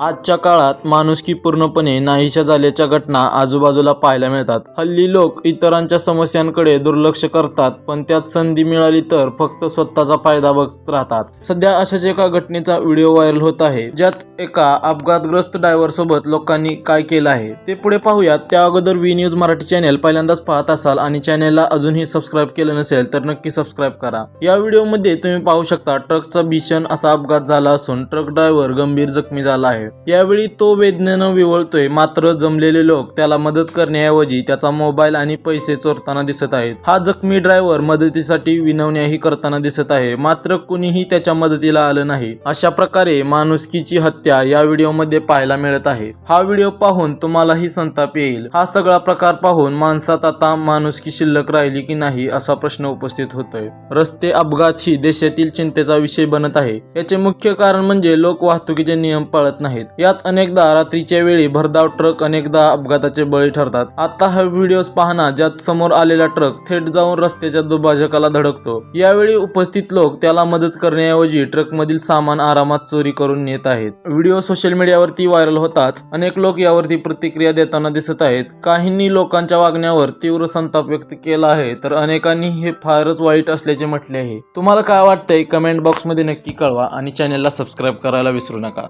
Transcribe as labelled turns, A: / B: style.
A: आजच्या काळात माणुसकी पूर्णपणे नाहीशा झाल्याच्या घटना आजूबाजूला पाहायला मिळतात. हल्ली लोक इतरांच्या समस्यांकडे दुर्लक्ष करतात पण त्यात संधी मिळाली तर फक्त स्वतःचा फायदा बघत राहतात. सध्या अशाच एका घटनेचा व्हिडिओ व्हायरल होत आहे ज्यात एका अपघातग्रस्त ड्रायव्हर सोबत लोकांनी काय केलं आहे ते पुढे पाहूयात. त्या अगोदर वी न्यूज मराठी चॅनेल पहिल्यांदाच पाहत असाल आणि चॅनेलला अजूनही सबस्क्राईब केलं नसेल तर नक्की सबस्क्राईब करा. या व्हिडिओमध्ये तुम्ही पाहू शकता ट्रकचा भीषण असा अपघात झाला असून ट्रक ड्रायव्हर गंभीर जखमी झाला आहे. यावेळी तो वेदनेनं विवळतोय. मात्र जमलेले लोक त्याला मदत करण्याऐवजी त्याचा मोबाईल आणि पैसे चोरताना दिसत आहेत. हा जखमी ड्रायव्हर मदतीसाठी विनवण्याही करताना दिसत आहे. मात्र कुणीही त्याच्या मदतीला आलं नाही. अशा प्रकारे माणुसकीची हत्या या व्हिडिओमध्ये पाहायला मिळत आहे. हा व्हिडिओ पाहून तुम्हालाही संताप येईल. हा सगळा प्रकार पाहून माणसात आता माणुसकी शिल्लक राहिली की नाही असा प्रश्न उपस्थित होतोय. रस्ते अपघात ही देशातील चिंतेचा विषय बनत आहे. याचे मुख्य कारण म्हणजे लोक वाहतुकीचे नियम पाळत नाहीत. यात अनेकदा रात्रीच्या वेळी भरधाव ट्रक अनेकदा अपघाताचे बळी ठरतात. आता हा व्हिडिओ पाहना ज्यात समोर आलेला ट्रक थेट जाऊन रस्त्याच्या दुभाजकाला धडकतो. यावेळी उपस्थित लोक त्याला मदत करण्याऐवजी ट्रक मधील सामान आरामात चोरी करून नेत आहेत. व्हिडिओ सोशल मीडियावरती व्हायरल होताच अनेक लोक यावरती प्रतिक्रिया देताना दिसत आहेत. काहींनी लोकांच्या वागण्यावर तीव्र संताप व्यक्त केला आहे तर अनेकांनी हे फारच वाईट असल्याचे म्हटले आहे. तुम्हाला काय वाटतंय? कमेंट बॉक्समध्ये नक्की कळवा आणि चॅनेलला सबस्क्राईब करायला विसरू नका.